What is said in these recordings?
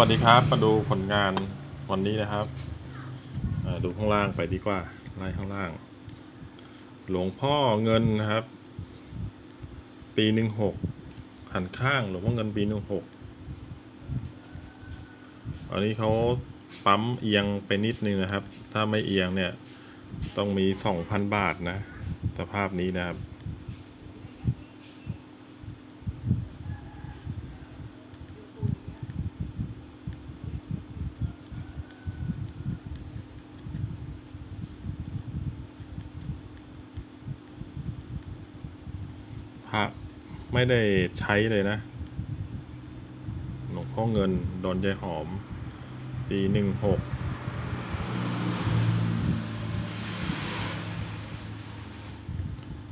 วัสดีครับ มาดูผลงานวันนี้นะครับดูข้างล่างไปดีกว่าไล่ข้างล่าง หลวงพ่อเงินนะครับ ปีหนึ่งหกหันข้างหลวงพ่อเงินปีหนึ่งหกอันนี้เขาปั๊มเอียงไปนิดนึงนะครับ ถ้าไม่เอียงเนี่ย ต้องมีสองพันบาทนะสภาพนี้นะครับ พระ ไม่ได้ใช้เลยนะ หลวงพ่อเงิน ดอนใจหอม ปีหนึ่งหก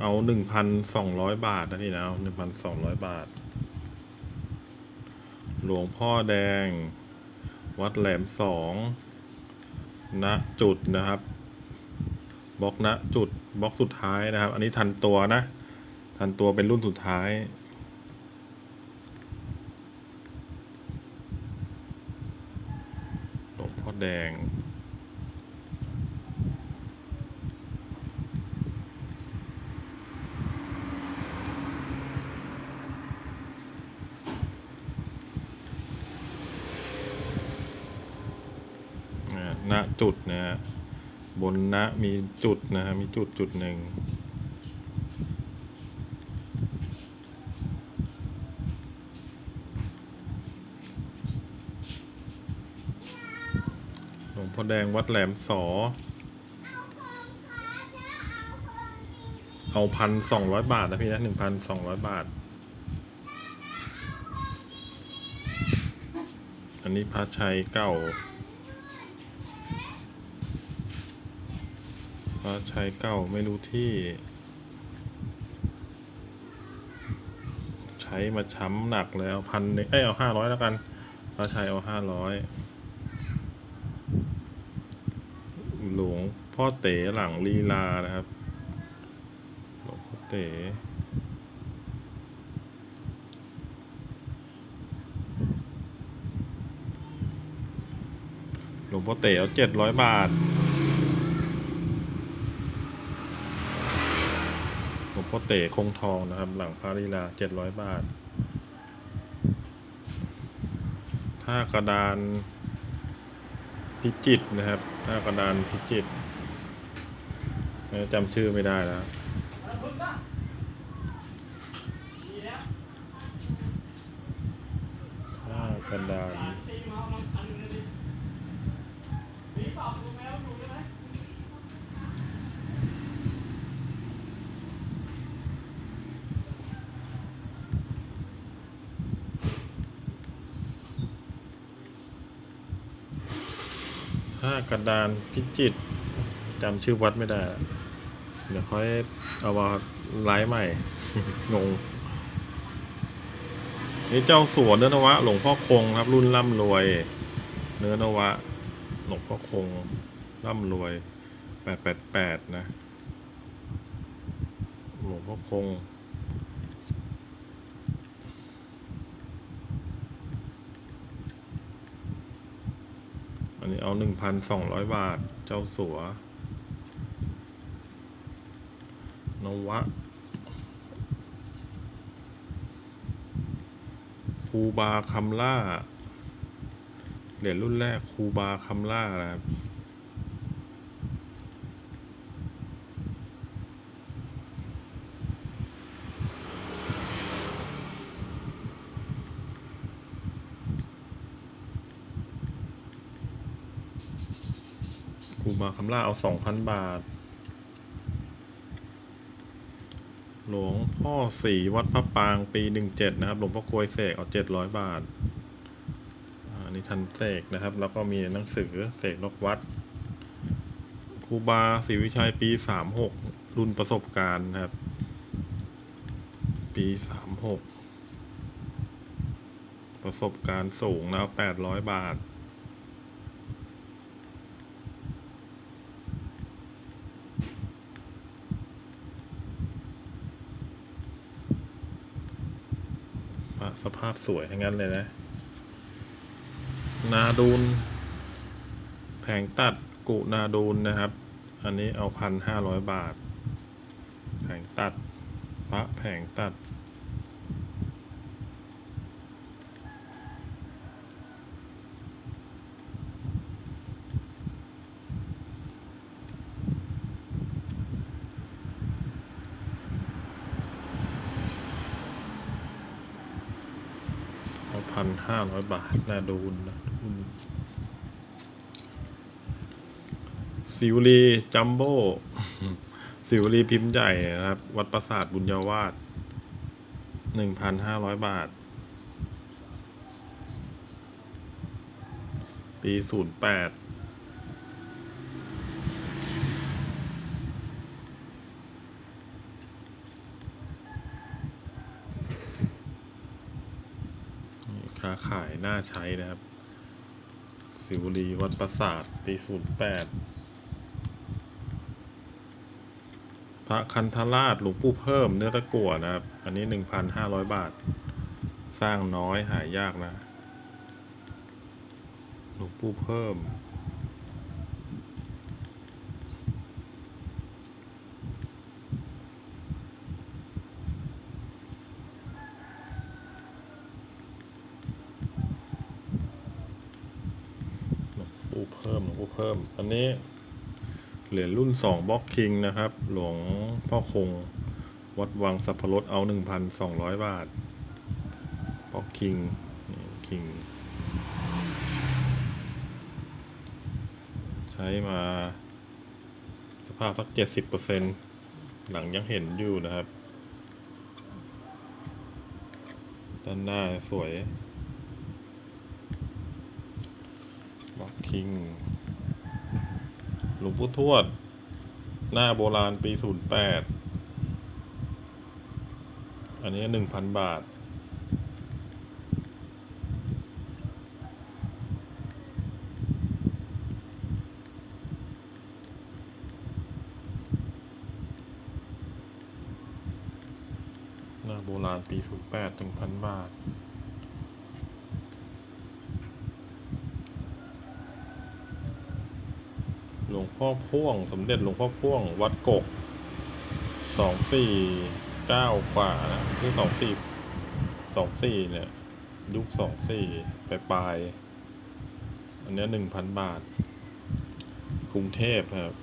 เอาหนึ่งพันสองร้อยบาทนะพี่นะเอาหนึ่งพันสองร้อยบาท หลวงพ่อแดง วัดแหลมสองณจุดนะครับบล็อกณจุดบล็อกสุดท้ายนะครับ อันนี้ทันตัวนะ ทันตัวเป็นรุ่นสุดท้าย หลวงพ่อแดง ณ จุดนะฮะ บนณมีจุดนะฮะ มีจุดจุดหนึ่ง หลวงพ่อ แดงวัดแหลมสอ เอาพันสองร้อยบาทนะพี่นะหนึ่งพันสองร้อยบาท อันนี้พระชัยเก่าพระชัยเก่าไม่รู้ที่ ใช้มาช้ำหนักเลยเอาพันเอ้ยเอาห้าร้อยแล้วกันพระชัยเอาห้าร้อย หลวง พ่อเต๋หลังลีลานะครับหลวงพ่อเต๋หลวงพ่อเต๋เอาเจ็ดร้อยบาทหลวงพ่อเต๋คงทองนะครับ หลังพระลีลาเจ็ดร้อยบาทถ้ากระดานพิจิตนะครับหน้ากระดานพิจิตร จำชื่อไม่ได้แล้วหน้ากระดานถ้ากระดานพิจิตจำชื่อวัดไม่ได้ เดี๋ยวค่อยเอามาไลฟ์ใหม่ งง นี่เจ้าสัวเนื้อนวะ หลวงพ่อคงครับ รุ่นร่ำรวย เนื้อนวะ หลวงพ่อคง ร่ำรวยแปดแปดแปดนะ หลวงพ่อคงอันนี้เอาหนึ่งพันสองร้อยบาท เจ้าสัว นวะครูบาคำล่า เหรียญรุ่นแรกครูบาคำล่านะครับครูบาคำล่าเอาสองพันบาท หลวงพ่อสีวัดพระปางปีหนึ่งเจ็ดนะครับ หลวงพ่อกลวยเสกเอาเจ็ดร้อยบาทอันนี้ทันเสกนะครับ แล้วก็มีหนังสือเสกนกวัดครูบาศรีวิชัยปีสามหกรุ่นประสบการณ์ครับ ปีสามหกประสบการณ์สูงนะครับแปดร้อยบาท พ ระสภาพสวยทั้งนั้นเลยนะ นาดูน แผงตัดกุนาดูนนะครับ อันนี้เอาพันห้าร้อยบาท แผงตัด พระแผงตัด เอา พันห้าร้อยบาทนาดูนะดูนสิวลีจัมโบ้สิวลีพิมพ์ใหญ่นะครับ วัดประสาทบุญญาวาสหนึ่งพันห้าร้อยบาท ปีศูนย์แปด ค้าขายน่าใช้นะครับ สิวลีวัดประสาทตีศูนย์แปดพระคันธราชหลวงปู่เพิ่มเนื้อตะกั่วนะครับ อันนี้หนึ่งพันห้าร้อยบาท สร้างน้อยหายยากนะ หลวงปู่เพิ่ม หลวง ปู่เพิ่มหลวงปู่เพิ่ม อันนี้เหรียญรุ่นสองบล็อกคิงนะครับ หลวงพ่อคง วัดวังสัพพรสเอาหนึ่งพันสองร้อยบาทบล็อกคิงคิง ใช้มา สภาพสักเจ็ดสิบเปอร์เซ็นหลังยังเห็นอยู่นะครับ ด้านหน้าสวยบล็อก คิง หลวงปู่ทวด หน้าโบราณปีศูนย์แปดอันนี้หนึ่งพันบาท หน้าโบราณปีศูนย์แปดถึงพันบาท หลวง พ่อพ่วง สมเด็จหลวงพ่อพ่วง วัดกกสองสี่เก้ากว่านะคือสองสี่สองสี่เนี่ย ยุคสองสี่ปลายปลาย อันนี้หนึ่งพันบาท กรุงเทพครับ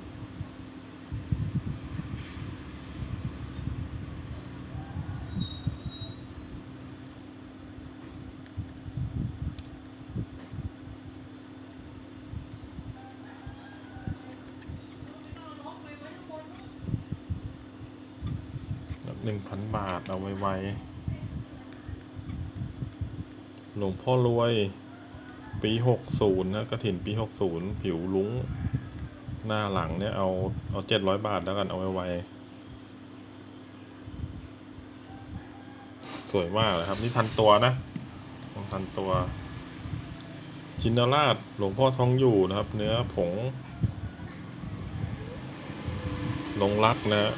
ห นึ่งพันบาท เอาไว้ไว้ หลวงพ่อรวย ปีหกศูนย์นะกระถินปีหกศูนย์ผิวลุ้ง หน้าหลังเนี่ยเอาเอาเจ็ดร้อยบาทแล้วกันเอาไว้ไว้ สวยมากเลยครับ นี่พันตัวนะของพันตัว จินราชหลวงพ่อทองอยู่นะครับ เนื้อผงลงรักนะ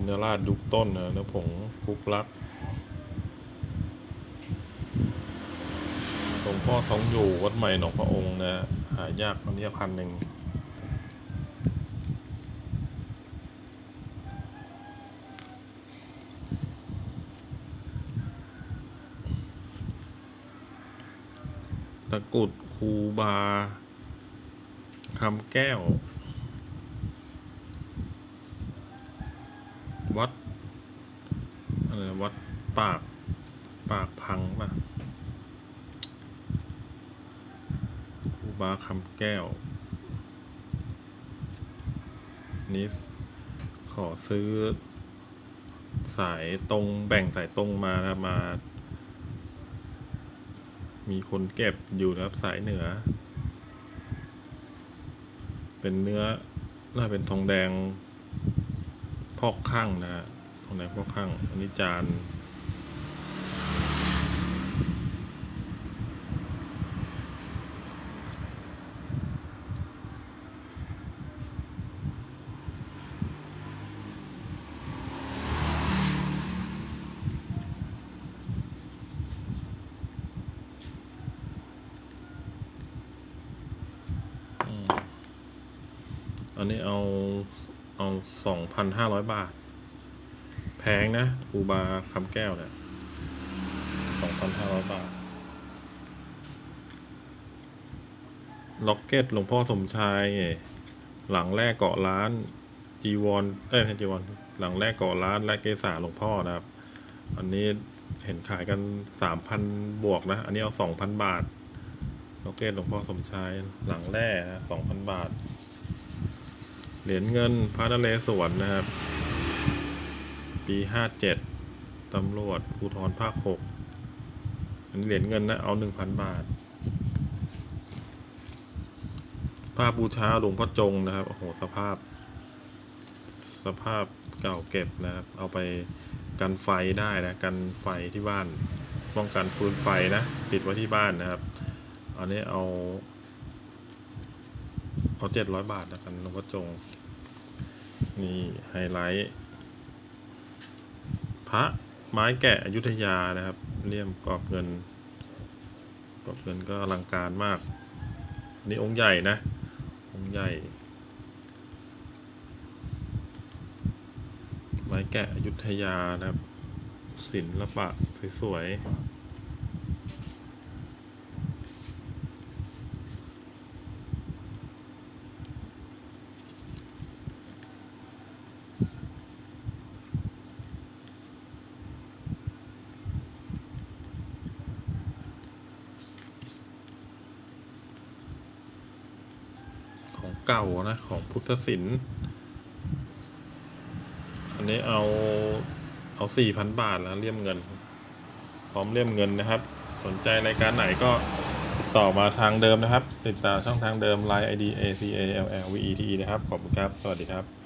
จินราชยุคต้นนะเนื้อผงคุกลักหลวงพ่อท้องอยู่วัดใหม่หนองพระองค์นะหายากอันนี้พันหนึ่งตะกุดคูบาคำแก้ว อะไรวัดปาก ปากพังป่ะครูบาคำแก้ว นี่ขอซื้อ สายตรงแบ่งสายตรงมานะมา มีคนเก็บอยู่นะครับสายเหนือ เป็นเนื้อ น่าเป็นทองแดงพอกข้างนะฮะ อันไหนพ่อข้าง อันนี้จานอันนี้เอาเอาสองพันห้าร้อยบาท แพงนะอูบาคำแก้วเนี่ยสองพันห้าร้อยบาท ล็อกเก็ตหลวงพ่อสมชาย หลังแรกเกาะร้าน จีวรเอ้ยจีวรหลังแรกเกาะร้าน และเกษาหลวงพ่อนะครับ อันนี้เห็นขายกันสามพันบวกนะ อันนี้เอาสองพันบาท ล็อกเก็ตหลวงพ่อสมชาย หลังแร่สองพันบาท เหรียญเงินพระนเรศวรนะครับ ปีห้าเจ็ดตำรวจภูธรภาคหกอันนี้เหรียญเงินนะ เอาหนึ่งพันบาท ภาพบูชาหลวงพ่อจงนะครับ โอ้โห สภาพ สภาพเก่าเก็บนะครับ เอาไปกันไฟได้นะ กันไฟที่บ้าน ป้องกันฟืนไฟนะ ติดไว้ที่บ้านนะครับ อันนี้เอา เอาเจ็ดร้อยบาทนะกันหลวงพ่อจง นี่ไฮไลท์ พระไม้แกะอยุธยานะครับเลี่ยมกรอบเงินกรอบเงินก็อลังการมากนี่องค์ใหญ่นะ องค์ใหญ่ ไม้แกะอยุธยานะครับศิลปะสวยๆ ของ เก่านะ ของพุทธศิลป์อันนี้เอาเอาสี่พันบาทแล้วเลี่ยมเงิน พร้อมเลี่ยมเงินนะครับ สนใจรายการไหนก็ติดต่อมาทางเดิมนะครับ ติดตามช่องทางเดิม Line ID A C A L L V E T E นะครับ ขอบคุณครับ สวัสดีครับ